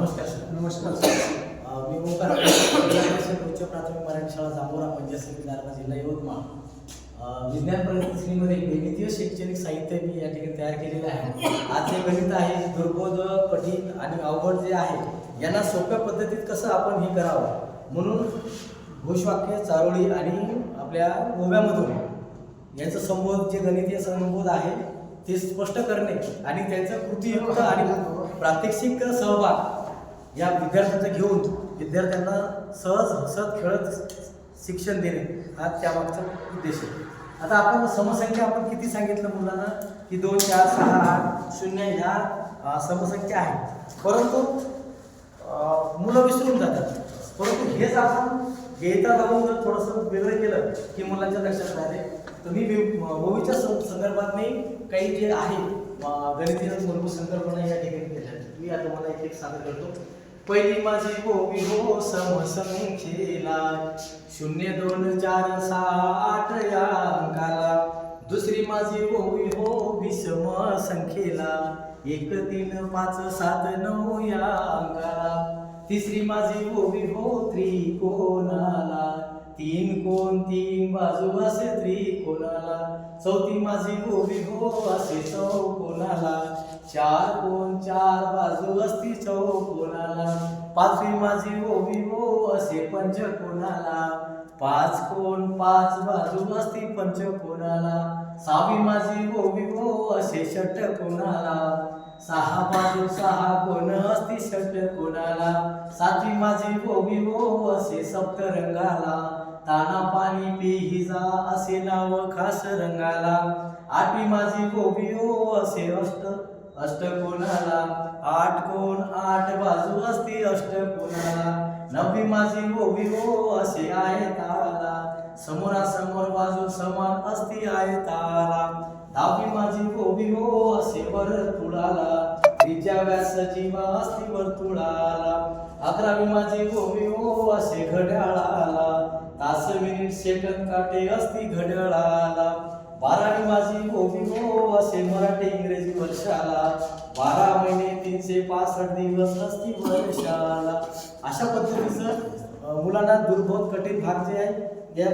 नमस्कार सर. नमस्कार सर. मी ओंकार उच्च प्राथमिक मराठी शाळा जांभोरा पंचायत समिती जिल्हा यवतमाळ. विज्ञान परिस्थितीमध्ये गणितीय शैक्षणिक साहित्य मी या ठिकाणी तयार केलेलं आहे. आज जे गणित आहे दुर्बोध कठीण आणि अवघड जे आहे यांना सोप्या पद्धतीत कसं आपण हे करावं? म्हणून घोषवाक्य चारोळी आणि आपल्या ओव्यामधून यांचं संबोध जे गणितीय संबोध आहे ते स्पष्ट करणे आणि त्यांचं कृतीयुक्त आणि प्रात्यक्षिक सहभाग या विद्यार्थ्यांचं घेऊन विद्यार्थ्यांना सहज हसत खेळत शिक्षण देणे हा त्यामागचा उद्देश आहे. आता आपण समसंख्या आपण किती सांगितलं मुलांना? की दोन चार सहा आठ शून्य ह्या समसंख्या आहेत. परंतु मुलं विसरून जातात. परंतु हेच आपण घेता जाऊन जर थोडंसं वेगळं केलं की मुलांच्या लक्षात राहते तर मी मूवीच्या ओवीच्या सं- संदर्भात मी काही जे आहे अ, गणितीय मूलभूत संकल्पना या ठिकाणी केल्या. मी आता मला एक एक सादर करतो पहिली माझी होवी हो समसंख्येला शून्य दोन चार सहा आठ या अंकाला दुसरी माझी होवी हो विषम संख्येला. एक तीन पाच सात नऊ या अंकाला तिसरी माझी होवी हो त्रिकोणाला. तीन कोण तीन बाजू असे त्रिकोणाला. चौथी माझी होवी हो असे चौकोनाला चार कोण चार बाजू असती चौकोनाला पाचवी माझी ओवी ओ असे पंच कोणाला? पाच कोण पाच बाजू असती पंच कोणाला? सहावी माझी ओवी ओ असे षटकोनाला सहा बाजू सहा कोण असती षटकोनाला सातवी माझी ओवी ओ असे सप्तरंगाला? ताना पाणी पिहिजा असे नाव खास रंगाला? आठवी माझी ओवी ओ असे अष्ट अष्टकोनाला आठ कोण आठ बाजू असती अष्टकोनाला नववी माझी ओवी हो असे आहे ताराला समोरासमोर बाजू समान असती आहे आयताला दहावी माझी ओवी हो असे वर्तुळाला. तिच्या व्यास जीवा असती वर्तुळाला. अकरावी माझी ओवी हो असे घड्याळाला. तास मिनिट सेकंद काटे असती घड्याळाला. बारावी माझी ओवी हो असे मराठी इंग्रजी वर्षाला. बारा महिने तीनशे पासष्ट दिवस असती वर्षाला. अशा पद्धतीचं मुलांना दुर्बोध कठीण भाग जे आहे या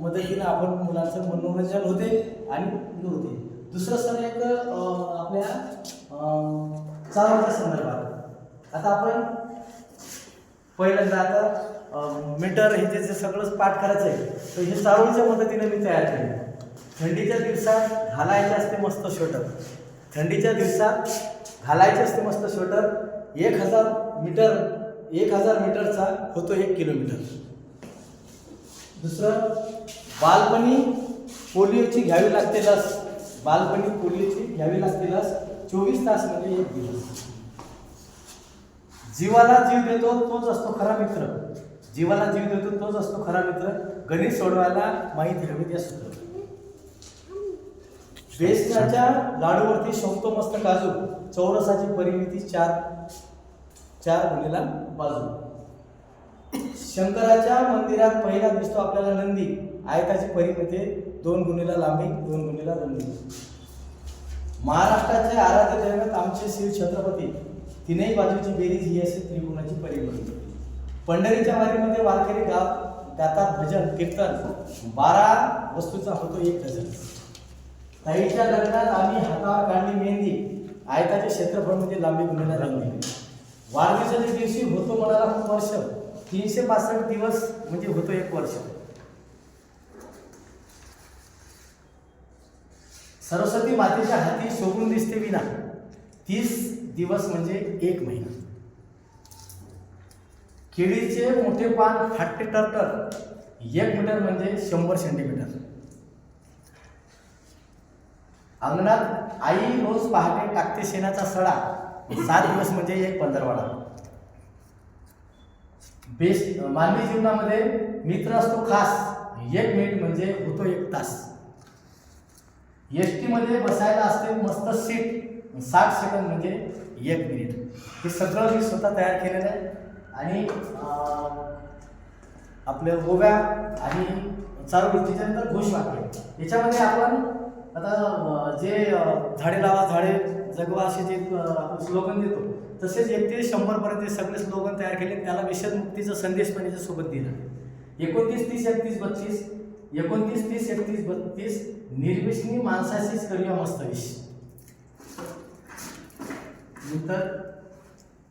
मदतीने आपण मुलांचं मनोरंजन होते आणि होते. दुसरं सर एक आपल्या चालवण्याच्या संदर्भात. आता आपण पहिल्यांदा आता मीटर हे जे सगळंच पाठ करायचं आहे तर हे चारोळीच्या मदतीने मी तयार केलं थंडीच्या दिवसात घालायचे असते मस्त स्वेटर थंडीच्या दिवसात घालायचे असते मस्त स्वेटर एक हजार मीटर एक हजार मीटरचा होतो एक किलोमीटर. दुसरं बालपणी पोलिओची घ्यावी लागते लस. बालपणी पोलिओची घ्यावी लागते लस चोवीस तास म्हणजे एक दिवस. जीवाला जीव देतो तोच असतो खरा मित्र. जीवाला जीव देतो तोच असतो खरा मित्र. गणित सोडवायला माहिती हवी त्या सूत्र बेसनाच्या लाडूवरती शोभतो मस्त काजू चौरसाची परिमिती चार चार गुणीला बाजू. शंकराच्या मंदिरात पहिला दिसतो आपल्याला नंदी. आयताची परिमिती दोन गुणीला लांबी दोन गुणीला रुंदी महाराष्ट्राचे आराध्य दैवत आमचे शिव छत्रपती. तीनही बाजूची बेरीज ही असे त्रिकोणाची परिमिती पंढरीच्या वारीमध्ये वारकरी गाव गातात भजन कीर्तन. बारा वस्तूचा होतो एक डझन ताईच्या लग्नात आम्ही हातावर काढली मेहंदी आयताचे क्षेत्रफळ म्हणजे लांबी गुन्हेला रंगली वाढदिवसाच्या दिवशी होतो म्हणाला खूप वर्ष. तीनशे पासष्ट दिवस म्हणजे होतो एक वर्ष. सरस्वती मातेच्या हाती शोभून दिसते विना. तीस दिवस म्हणजे एक महिना. केळीचे मोठे पान फाटते टरटर. एक मीटर म्हणजे शंभर सेंटीमीटर. अंगणात आई रोज पहाटे टाकते शेणाचा सडा सात दिवस म्हणजे एक पंधरवाडा. बेस्ट मानवी जीवनामध्ये मित्र असतो खास एक मिनिट म्हणजे होतो एक तास. एस टीमध्ये बसायला असते मस्त सीट साठ सेकंद म्हणजे एक मिनिट. हे सगळं मी स्वतः तयार केलेलं आहे. आणि आपल्या गोव्या आणि चालू घोष वाक्य याच्यामध्ये आपण आता जे झाडे लावा झाडे जगवा असे जे आपण स्लोगन देतो तसेच एक ते शंभरपर्यंत सगळे स्लोगन तयार केले त्याला विषदमुक्तीचा संदेश पण याच्यासोबत दिला. एकोणतीस तीस एकतीस बत्तीस एकोणतीस तीस एकतीस बत्तीस निर्विष्णी माणसाशीच करूया मस्त विष नंतर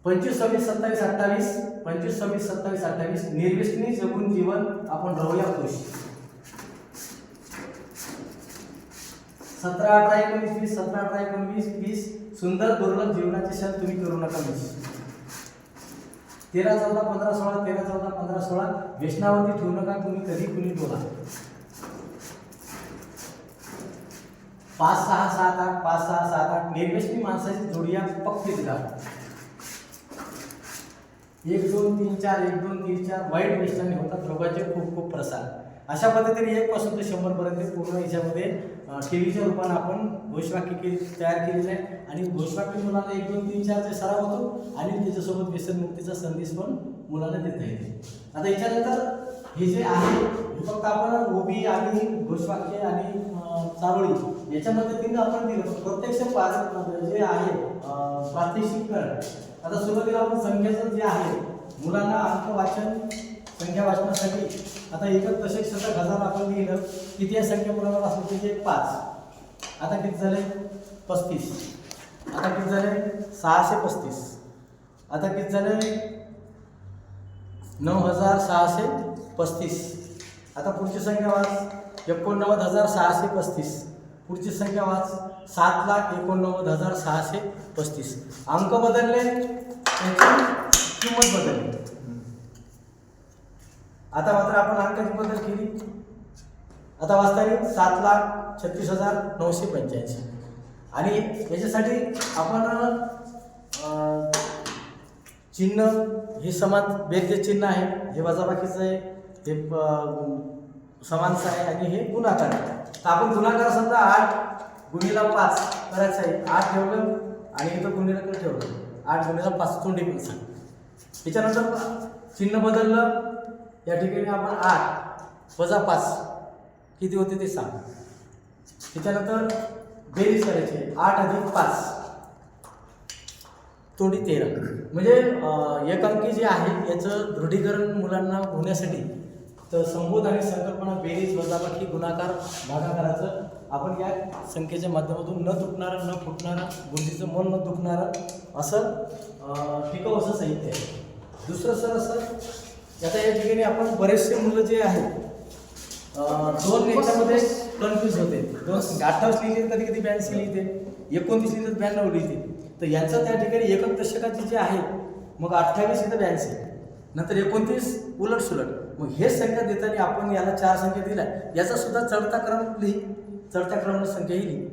पंचवीस सव्वीस सत्तावीस अठ्ठावीस पंचवीस सव्वीस सत्तावीस अठ्ठावीस निर्विष्णी जगून जीवन आपण राहूया खुश. सतरा अठरा एकोणीस वीस सतरा अठरा एकोणवीस वीस सुंदर दुर्लभ जीवनाचे क्षण तुम्ही करू नका मिस. तेरा चौदा पंधरा सोळा तेरा चौदा पंधरा सोळा व्यसनावरती ठेवू नका तुम्ही कधी कुणी बोला. पाच सहा सात आठ पाच सहा सात आठ निर्व्यसनी माणसाची जोडिया पक्कीच गाठ एक दोन तीन चार एक दोन तीन चार वाईट व्यसनाने होतात रोगाचे खूप खूप प्रसार. अशा पद्धतीने एक पासून ते शंभरपर्यंत पूर्ण याच्यामध्ये टीव्हीच्या रूपाने आपण घोषवाक्य केली तयार केलेलं आहे. आणि घोषवाक्य मुलांना एक दोन तीन चारचे सराव होतो. आणि त्याच्यासोबत व्यसनमुक्तीचा संदेश पण मुलांना देता येईल आता याच्यानंतर हे जे आहे हे फक्त आपण ओबी आणि घोषवाक्य आणि चारोळी याच्या मदतीनं आपण दिलं. प्रत्यक्ष जे आहे प्रात्यक्षिक प्रात्यक्षिकरण आता सुरुवातीला आपण संख्याचं जे आहे मुलांना अंक वाचन संख्या वाचण्यासाठी आता एकच तसेच शतक हजार आपण लिहिलं किती या संख्या मुलांना वाचलं त्याचे पाच. आता किती झाले? पस्तीस. आता किती झाले? सहाशे पस्तीस. आता किती झाले? नऊ हजार सहाशे पस्तीस. आता पुढची संख्या वाच. एकोणनव्वद हजार सहाशे पस्तीस. पुढची संख्या वाच. सात लाख एकोणनव्वद हजार सहाशे पस्तीस. अंक बदलले. त्याची किंमत बदलली. आता मात्र आपण अंकाची बदल केली. आता वाचता येईल सात लाख छत्तीस हजार नऊशे पंच्याऐंशी. आणि याच्यासाठी आपण चिन्ह हे समान बेदचे चिन्ह आहे. हे वजाबाकीचं आहे. हे समानचं आहे आणि हे गुणाकार आहे. तर आपण गुणाकार समजा आठ गुणीला पाच करायचं आहे. आठ ठेवलं आणि इथं गुणीला ठेवलं? आठ गुणीला पाच. तोंडी पण सांग. त्याच्यानंतर चिन्ह बदललं. या ठिकाणी आपण आठ वजा पाच. किती होते ते सांग. त्याच्यानंतर बेरीज करायची. आठ अधिक पाच. तोडी तेरा. म्हणजे एकांकी जे आहे याचं दृढीकरण मुलांना होण्यासाठी तर संबोध आणि संकल्पना बेरीज वजाबाकी गुणाकार भागाकाराचं आपण या संख्येच्या माध्यमातून न तुटणारा न फुटणारं बुद्धीचं मन न दुखणारं असं टिकाऊ असं साहित्य आहे. दुसरं सर असं आता या ठिकाणी आपण बरेचसे मुलं जे आहेत दोन याच्यामध्ये कन्फ्यूज होते. दोन म्हणजे अठ्ठावीस लिहिले कधी कधी ब्याऐंशी लिहिते. एकोणतीस लिहिले तर ब्याण्णव लिहिते. तर यांचं त्या ठिकाणी एकक दशकाची जे आहे मग अठ्ठावीस इथं ब्याऐंशी. नंतर एकोणतीस उलट सुलट. मग हे संख्या देताना आपण याला चार संख्या दिल्या. याचा सुद्धा चढता क्रम लिही. चढत्या क्रमानं संख्या ही लिही.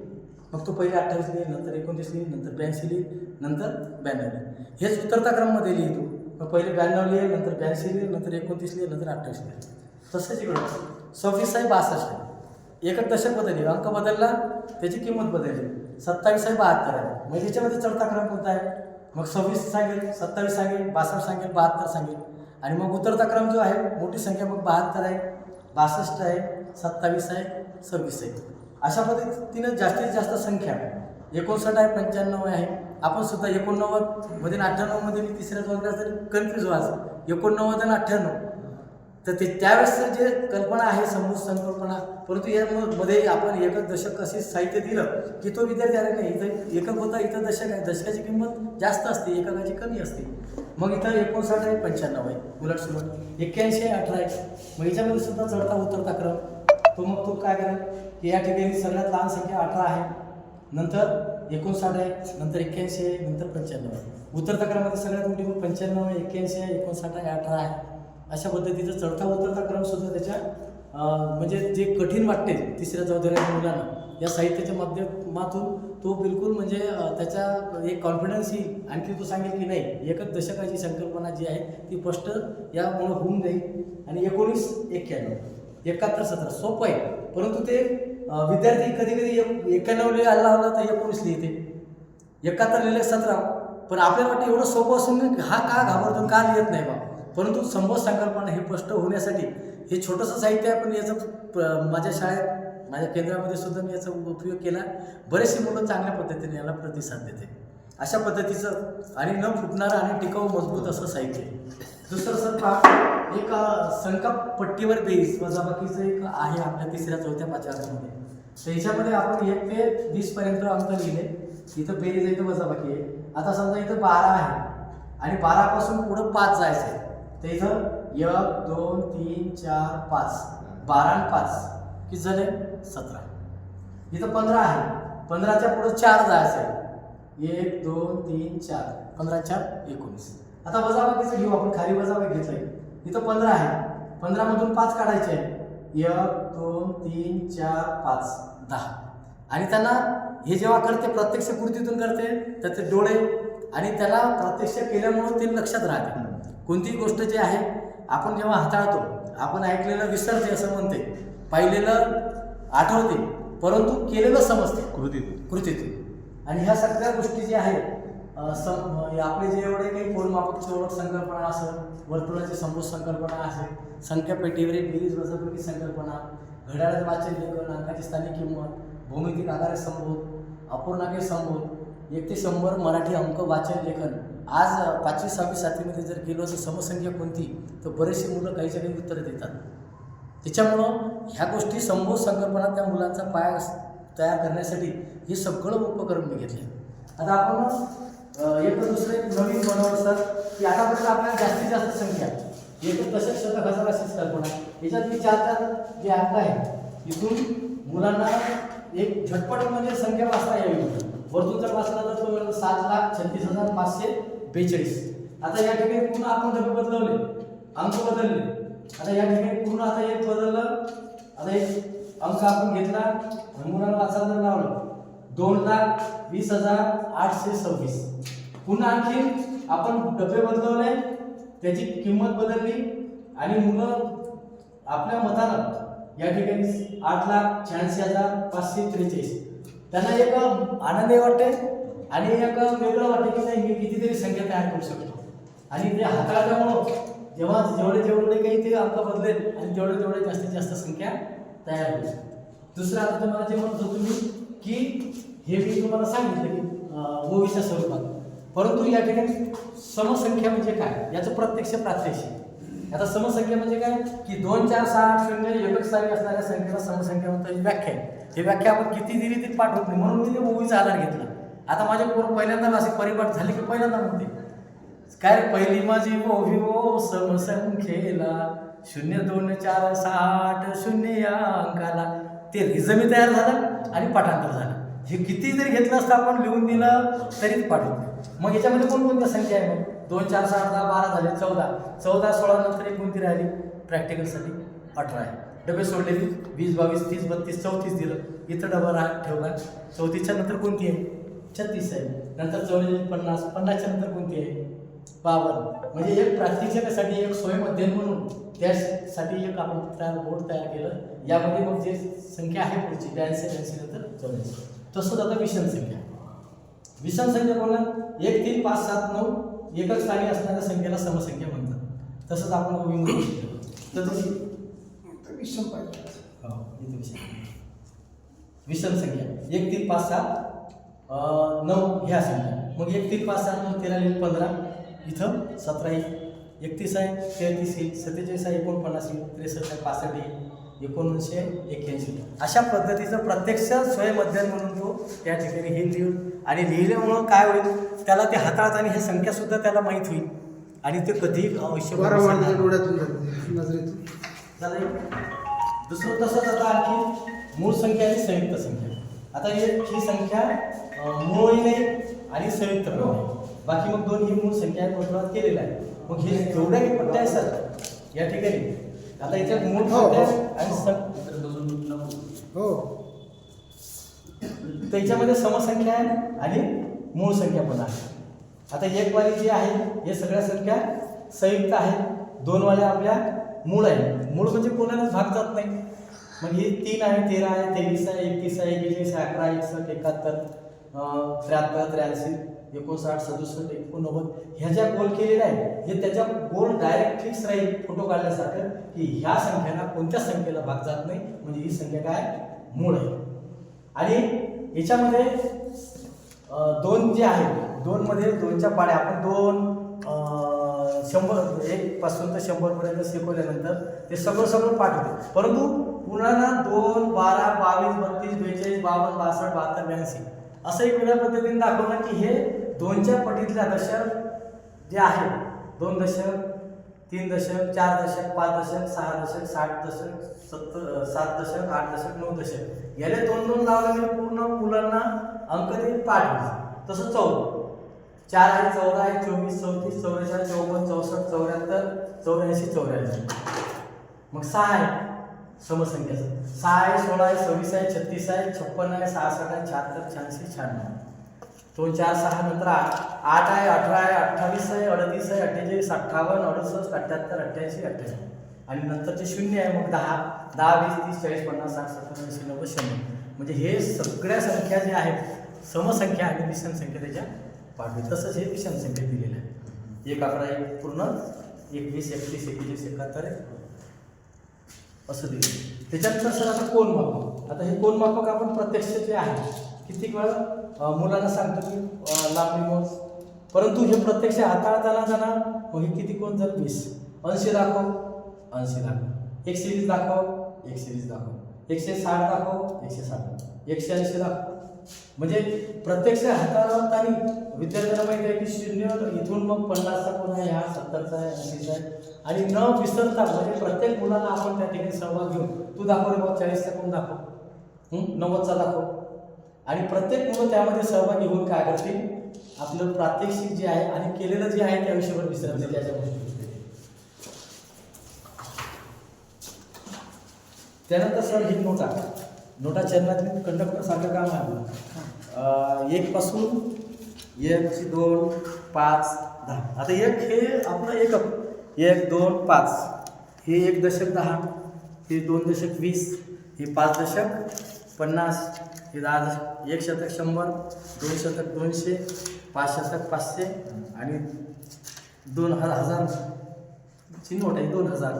मग तो पहिले अठ्ठावीस लिही नंतर एकोणतीस लिही नंतर ब्याऐंशी लिही नंतर ब्याण्णव लिही हेच उतरता क्रममध्ये लिहितो. मग पहिले ब्याण्णव लिहिले नंतर ब्याऐंशी लिहे नंतर एकोणतीस लिहे नंतर अठ्ठावीस लिहे तसंच इकडं सव्वीस आहे बासष्ट. आहे एकच दशक बदलली. अंक बदलला त्याची किंमत बदलली. सत्तावीस आहे बहात्तर आहे. मग याच्यामध्ये चढता क्रम कोणता आहे? मग सव्वीस सांगेल सत्तावीस सांगेल बासष्ट सांगेल बहात्तर सांगेल. आणि मग उतरता क्रम जो आहे मोठी संख्या मग बहात्तर आहे बासष्ट आहे सत्तावीस आहे सव्वीस आहे. अशा पद्धतीनं जास्तीत जास्त संख्या एकोणसाठ आहे पंच्याण्णव आहे. आपण सुद्धा एकोणनव्वदमध्ये आणि अठ्ठ्याण्णवमध्ये मी तिसऱ्या वर्गात तरी कन्फ्यूज व्हायचं एकोणनव्वद आणि अठ्ठ्याण्णव तर ते त्यावेळेस जे कल्पना आहे समूह संकल्पना परंतु यामध्ये आपण एकच दशक असे साहित्य दिलं की तो विद्यार्थी अरे नाही इथं एकक होता इथं दशक आहे. दशकाची किंमत जास्त असते एककाची कमी असते. मग इथं एकोणसाठ आहे पंच्याण्णव आहे. उलट सुलट एक्क्याऐंशी आहे अठरा आहे. मग याच्यामध्ये सुद्धा चढता उतरता क्रम. तो मग तो काय करेल? की या ठिकाणी सगळ्यात लहान संख्या अठरा आहे. नंतर एकोणसाठ आहे नंतर एक्क्याऐंशी आहे नंतर पंच्याण्णव आहे. उतरता सगळ्यात मोठी मग पंच्याण्णव आहे एक्क्याऐंशी आहे एकोणसाठ आहे अठरा आहे. अशा पद्धतीचा चढता उतरता क्रम सुद्धा त्याच्या म्हणजे जे कठीण वाटते तिसऱ्या चौथऱ्या मुलांना या साहित्याच्या माध्यमातून तो बिलकुल म्हणजे त्याचा त्याच्या एक कॉन्फिडन्स येईल. आणखी तो सांगेल की नाही एकच दशकाची संकल्पना जी आहे ती स्पष्ट यामुळं होऊन जाईल. आणि एकोणीस एक्क्याण्णव एकाहत्तर सतरा सोपं आहे. परंतु ते विद्यार्थी कधी कधी एक्क्याण्णव लिहिले आला होता तर एकोणीस लिहिते. एकाहत्तर लिहिले सतरा. पण आपल्याला वाटतं एवढं सोपं असून हा का घाबरतो का लिहित नाही बा? परंतु संभव संकल्पना हे स्पष्ट होण्यासाठी हे छोटंसं साहित्य आहे पण याचं माझ्या शाळेत माझ्या केंद्रामध्ये सुद्धा मी याचा उपयोग केला. बरेचसे मुलं चांगल्या पद्धतीने याला प्रतिसाद देते. अशा पद्धतीचं आणि न फुटणारं आणि टिकाऊ मजबूत असं साहित्य. दुसरं सर पहा एक अ, संका पट्टीवर बेस वजाबाकीचं एक आहे आपल्या तिसऱ्या चौथ्या पाचव्यामध्ये त्याच्यामध्ये तर याच्यामध्ये आपण एक ते वीसपर्यंत अंक लिहिले. इथं बेरीज आहे इथं वजाबाकी आहे. आता समजा इथं बारा आहे. आणि बारापासून पुढं पाच जायचं आहे. तर इथं एक दोन तीन चार पाच. बारा आणि पाच. किती झाले? सतरा. इथं पंधरा आहे. पंधराच्या पुढं चार जायचं आहे. एक दोन तीन चार. पंधरा चार एकोणीस. आता वजाबाकीचं घेऊ आपण. खाली वजाबाकी घेतलंय. इथं पंधरा आहे. पंधरामधून पाच काढायचे आहे एक दोन तीन चार पाच दहा. आणि त्यांना हे जेव्हा करते प्रत्यक्ष कृतीतून करते तर ते डोळे. आणि त्याला प्रत्यक्ष केल्यामुळं ते लक्षात राहते. कोणतीही गोष्ट जी आहे आपण जेव्हा हाताळतो आपण ऐकलेलं विसरते असं म्हणते. पाहिलेलं आठवते परंतु केलेलं समजते. कृतीतून. कृतीतून. आणि ह्या सगळ्या गोष्टी ज्या आहेत आपले जे एवढे काही कोलमापकची ओळख संकल्पना असेल वर्तुळाची संबोध संकल्पना असेल संख्या पेटीवरील बेरीज वजाबाकी संकल्पना घड्याळात वाचन लेखन अंकाची स्थानिक किंमत भौमितिक आधारे संबोध अपूर्णाके संबोध एक ते शंभर मराठी अंक वाचन लेखन. आज पाचवी सहावी सातवीमध्ये जर गेलो तर समसंख्या कोणती तर बरेचसे मुलं काहीच्या काही उत्तरं देतात. त्याच्यामुळं ह्या गोष्टी संबोध संकल्पना त्या मुलांचा पाया तयार करण्यासाठी हे सगळं उपकरण मी घेतले. आता आपण एक दुसरं एक नवीन बनवत असतात की आतापर्यंत आपल्याला जास्तीत जास्त संख्या एक तसेच शतक हजार अशीच कल्पना. याच्यात मी चार चार जे अंक आहे इथून मुलांना एक झटपट म्हणजे संख्या वाचता यावी वरतून जर वाचला तर तो म्हणजे सात लाख छत्तीस हजार पाचशे बेचाळीस. आता या ठिकाणी पूर्ण आपण डबे बदलवले? अंक बदलले. आता या ठिकाणी पूर्ण आता एक बदललं आता एक अंक आपण घेतला. मुलांना वाचायला जर लावलं दोन लाख वीस हजार आठशे सव्वीस. पुन्हा आणखी आपण डबे बदलवले त्याची किंमत बदलली आणि मुलं आपल्या मतानं या ठिकाणी आठ लाख शहाऐंशी हजार पाचशे त्रेचाळीस. त्यांना एक आनंदही वाटते आणि एक वेगळं वाटतं की नाही मी कितीतरी संख्या तयार करू शकतो. आणि ते हाताळल्यामुळं जेव्हा जेवढे जेवढे काही ते अंक बदलेल आणि तेवढे तेवढे जास्तीत जास्त संख्या तयार होईल. दुसरं आता तुम्हाला जे म्हणत होतो मी की हे मी तुम्हाला सांगितलं की ओवीच्या स्वरूपात. परंतु या ठिकाणी समसंख्या म्हणजे काय? याचं प्रत्यक्ष प्रात्यक्षिक. आता समसंख्या म्हणजे काय? की दोन चार सहा आठ शून्य एकक सावी असणाऱ्या संख्येला समसंख्या म्हणतात. व्याख्या आहे. ही व्याख्या आपण किती दिली ती पाठवत नाही. म्हणून मी ते ओवीचा आधार घेतला. आता माझ्या पोर पहिल्यांदा असे परिपाठ झाले की पहिल्यांदा म्हणते? काय रे, पहिली माझी ओवी ओ समसंख्येला शून्य दोन चार सहा आठ शून्य या अंकाला. ते रिझमी तयार झालं आणि पाठांतर झालं. हे किती जरी घेतलं असतं आपण लिहून दिलं तरीच पाठवतो मग याच्यामध्ये कोणकोणत्या संख्या आहे मग दोन चार सहा दहा बारा झाले चौदा. चौदा सोळा नंतर एक कोणती राहिली? प्रॅक्टिकलसाठी अठरा आहे. डबे सोडले वीस बावीस तीस बत्तीस चौतीस दिलं. इथं डबा राहा ठेवला चौतीसच्या नंतर कोणती आहे? छत्तीस आहे. नंतर चौवेचाळीस पन्नास पन्नासच्या नंतर कोणती आहे? बावन्न म्हणजे एक प्रात्यक्षिकासाठी एक स्वयंमध्यम म्हणून त्यासाठी एक आपण तयार बोर्ड तयार केलं. यामध्ये मग जे संख्या आहे पुढची ब्याऐंशी ब्याऐंशी नंतर चौऱ्याऐंशी तसंच आता विषम संख्या. विषम संख्या बोलणार एक तीन पाच सात नऊ एकच स्थानी असणाऱ्या संख्येला समसंख्या म्हणतात. तसंच आपण ओवीमध्ये शिकलो. तर तशी विषम पाहिजे. हो, इथे विषम. विषम संख्या. एक तीन पाच सात नऊ ह्या संख्या. मग एक तीन पाच सात नऊ तेरा पंधरा. इथं सतरा येईल एकतीस आहे तेहतीस येईल सत्तेचाळीस आहे एकोणपन्नास येईल त्रेसष्ट आहे पासष्ट आहे एक्क्याऐंशी अशा पद्धतीचं प्रत्यक्ष स्वयंमध्यम म्हणून तो त्या ठिकाणी हे लिहून आणि लिहिल्यामुळं काय होईल? त्याला ते हाताळताना ही संख्यासुद्धा त्याला माहीत होईल. आणि ते कधी आवश्यक दुसरं तसंच आता आणखी मूळ संख्या आणि संयुक्त संख्या. आता हे ही संख्या मूळही नाही आणि संयुक्त पण बाकी मग दोन ही मूळ संख्या वर्तुळात केलेल्या आहे. मग हे जेवढ्या काही पट्ट्या असतात या ठिकाणी. आता याच्यात मूळ हो, हो. संख्या आणि सं- हो. त्याच्यामध्ये समसंख्या आहे आणि मूळ संख्या पण आहे. आता एक वाली जी आहे हे सगळ्या संख्या संयुक्त आहे दोन वाल्या आपल्या मूळ आहे मूळ म्हणजे कोणालाच भाग जात नाही. मग ही तीन आहे तेरा आहे तेवीस आहे एकतीस आहे एकेचाळीस आहे अकरा एकसष्ट एकाहत्तर त्र्याहत्तर त्र्याऐंशी एकोणसाठ सदुसष्ट एकोणनव्वद ह्या ज्या गोल केलेल्या आहेत हे त्याच्या गोल डायरेक्ट फिक्स राहील फोटो काढल्यासारखं की ह्या संख्येला कोणत्या संख्येला भाग जात नाही म्हणजे ही संख्या काय? मूळ आहे. आणि याच्यामध्ये दोन जे आहे दोनमध्ये दोनच्या पाड्या आपण दोन शंभर एक पासून तर शंभरपर्यंत शिकवल्यानंतर ते सगळं सगळं पाठ होते परंतु पुन्हा दोन बारा बावीस बत्तीस बेचाळीस बावन्न बासष्ट बहात्तर ब्याऐंशी असं एक वेगळ्या पद्धतीने दाखवलं की हे दोनच्या पटीतल्या दशक जे आहे दोन दशक तीन दशक चार दशक पाच दशक सहा दशक साठ दशक सत्तर सात दशक आठ दशक नऊ दशक याला दोन दोन लावलं म्हणजे पूर्ण मुलांना अंक ते पाठ होईल तसं चौदा. चार आहे चौदा आहे चोवीस चौतीस चौवेचाळीस चौपन्न चौसष्ट चौऱ्याहत्तर चौऱ्याऐंशी चौऱ्याऐंशी. मग सहा आहे समसंख्याचं. सहा आहे सोळा आहे सव्वीस आहे छत्तीस आहे छप्पन्न आहे सहासष्ट आहे शहात्तर शहाऐंशी शहाण्णव. दोन चार सहा नंतर आठ आठ आहे अठरा आहे अठ्ठावीस आहे अडतीस आहे अठ्ठेचाळीस अठ्ठावन्न अडुसष्ट अठ्ठ्याहत्तर अठ्ठ्याऐंशी अठ्ठ्याऐंशी आणि नंतरचे शून्य आहे मग दहा. दहा वीस तीस चाळीस पन्नास साठ सत्तर ऐंशी नव्वद शंभर. म्हणजे हे सगळ्या संख्या ज्या आहेत समसंख्या आणि विषम संख्या त्याच्या पाठवी. तसंच हे विषम संख्या दिलेल्या आहे. एक अकरा एक पूर्ण एकवीस एकतीस एकवीस एकाहत्तर असं दिलं त्याच्यानंतर सर आता कोण मापक आता हे कोण मापक आपण प्रत्यक्ष जे आहे किती वेळा मुलांना सांगतो की अं, लांबी मोज परंतु हे प्रत्यक्ष हाताळताना जाणार मग हे किती कोण जर वीस? ऐंशी दाखव. ऐंशी दाखव. एक सिरीज दाखव. एक सिरीज दाखव. एकशे साठ दाखव. एकशे साठ. एकशे ऐंशी दाखव. म्हणजे प्रत्यक्ष हाताळताना विद्यार्थ्यांना माहिती आहे की शून्य इथून मग पन्नासचा कोण आहे? हा सत्तरचा आहे ऐंशीचा आहे. आणि न विसरता म्हणजे प्रत्येक मुलाला आपण त्या ठिकाणी सहभाग घेऊन तू दाखव रे बाबा चाळीसचा कोण दाखव? नव्वदचा दाखव. आणि प्रत्येक मुलं त्यामध्ये सहभागी होऊन काय करतील? आपलं प्रात्यक्षिक जे आहे आणि केलेलं जे आहे त्या विषयावर विसरत नाही त्याच्या गोष्टी त्यानंतर सर ही नोटा. नोटा चलनात कंडक्टर सारखं काम आहे एक पासून एक दोन पाच दहा. आता एक हे आपलं एकक. एक दोन पाच. हे एक दशक दहा. हे दोन दशक वीस. हे पाच दशक पन्नास. की दहा एक शतक शंभर दोन शतक दोनशे पाच शतक पाचशे आणि दोन ह- हजार ची नोट आहे दोन हजार.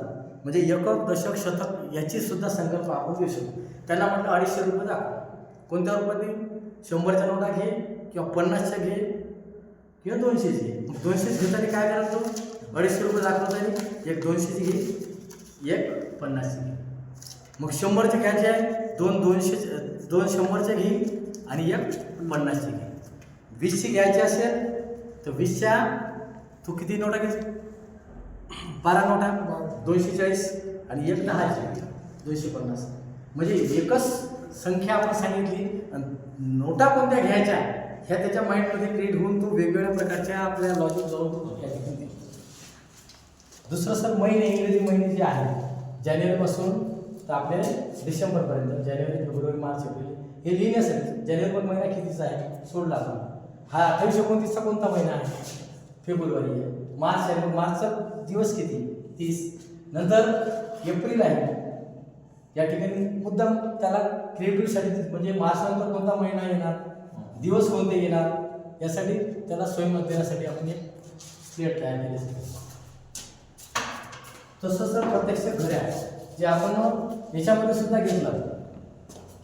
म्हणजे एकक दशक शतक याची सुद्धा संकल्प आपण देऊ शकतो. त्यांना म्हटलं अडीचशे रुपये दाखव. कोणत्या रुपयाने? शंभरच्या नोटा घे किंवा पन्नासच्या घे किंवा दोनशेची मग दोनशे घेताना काय करायचं अडीचशे रुपये दाखवता एक दोनशेची घे एक पन्नासची घे. मग शंभरचे घ्यायचे आहे. दोन दोनशे दोन शंभरचे घे आणि एक पन्नासची घे. वीसची घ्यायची असेल तर वीसच्या तू किती नोटा घे बारा नोटा. दोनशे चाळीस आणि एक दहाची. दोनशे पन्नास. म्हणजे एकच संख्या आपण सांगितली. आणि नोटा कोणत्या घ्यायच्या? ह्या त्याच्या माइंडमध्ये क्रिएट होऊन तो वेगवेगळ्या प्रकारच्या आपल्या लॉजिक जाऊन तो त्या ठिकाणी दुसरं सर महिने इंग्रजी महिने जे आहे जानेवारीपासून तर आपल्याला डिसेंबरपर्यंत जानेवारी फेब्रुवारी मार्च एप्रिल हे लिहिण्यासाठी जानेवारी महिना कितीचा आहे? सोडला आपण. हा अठ्ठावीस एकोणतीसचा कोणता महिना आहे? फेब्रुवारी आहे. मार्च आहे. मग मार्चचा दिवस किती? तीस. नंतर एप्रिल आहे. या ठिकाणी मुद्दाम त्याला क्रिएटिव्हसाठी म्हणजे मार्चनंतर कोणता महिना येणार? दिवस कोणते येणार? यासाठी त्याला स्वयंमत देण्यासाठी आपण एक स्लेट तयार केले तसं सर प्रत्यक्ष घड्या जे आपण याच्यामध्ये सुद्धा घेतलं.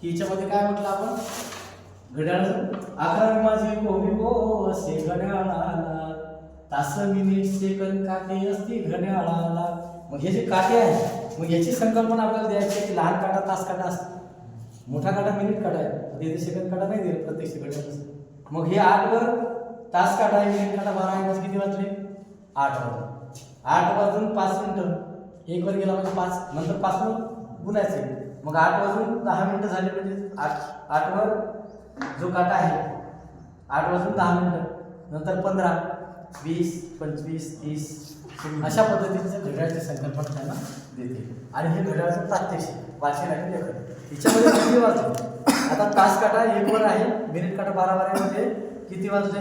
की याच्यामध्ये काय म्हटलं आपण? घड्याळ. अकरा माझे ओवी हो असे घड्याळाला. तास मिनिट सेकंद काटे असते घड्याळाला. मग हे जे काटे आहे मग याची संकल्पना आपल्याला द्यायची की लहान काटा तास काटा असतो. मोठा काटा मिनिट काटा आहे. ते सेकंद काटा नाही दिले प्रत्यक्ष घड्याळ मग हे आठवर तास काटा आहे मिनिट काटा बारा आहे किती वाजले आठ वाजून आठ वाजून पाच मिनिटं. एक वर गेला म्हणजे पाच नंतर पाच गुणायचे. मग आठ वाजून दहा मिनिटं झाली म्हणजे आठ आठवर जो काटा आहे आठ वाजून दहा मिनिटं नंतर पंधरा वीस पंचवीस तीस अशा पद्धतीचं घड्याळची संकल्पना त्यांना देते. आणि हे घड्याळाचं प्रात्यक्षिक वाचन आणि लेखन. याच्यामध्ये किती वाजले आता तास काटा एकवर आहे मिनिट काटा बारा बारामध्ये म्हणजे किती वाजले?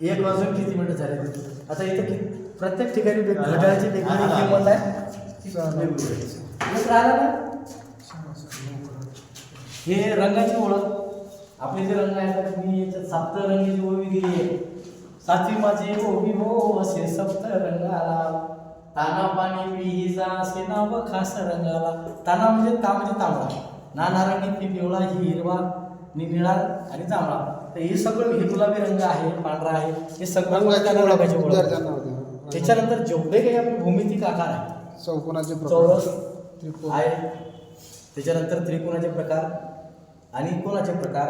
एक वाजून किती मिनिटं झाले? आता इथं किती प्रत्येक ठिकाणी वेग- घड्याळाची वेगवेगळी किंमत आहे ती वेगवेगळी आहे. एक राहिला ना हे रंगाची ओळख. आपले जे रंग आहेत मी याच्यात सप्त रंगाची ओवी दिली आहे. सातवी माझी ओवी हो असे सप्त रंगाला. ताना पाणी पिहीचा असे नाव खास रंगाला. ताना म्हणजे ता म्हणजे तांबडा. ना नारंगी ती पिवळा ही हिरवा नि निळा आणि जांभळा. तर हे सगळं हे गुलाबी रंग आहे पांढरा आहे. हे सगळं रंगाची ओळख. त्याच्यानंतर जेवढे काही आपले भूमितिक आकार आहेत चौकोनाचे प्रकार. चौरस त्रिकोण. आहे त्याच्यानंतर त्रिकोणाचे प्रकार आणि कोणाचे प्रकार?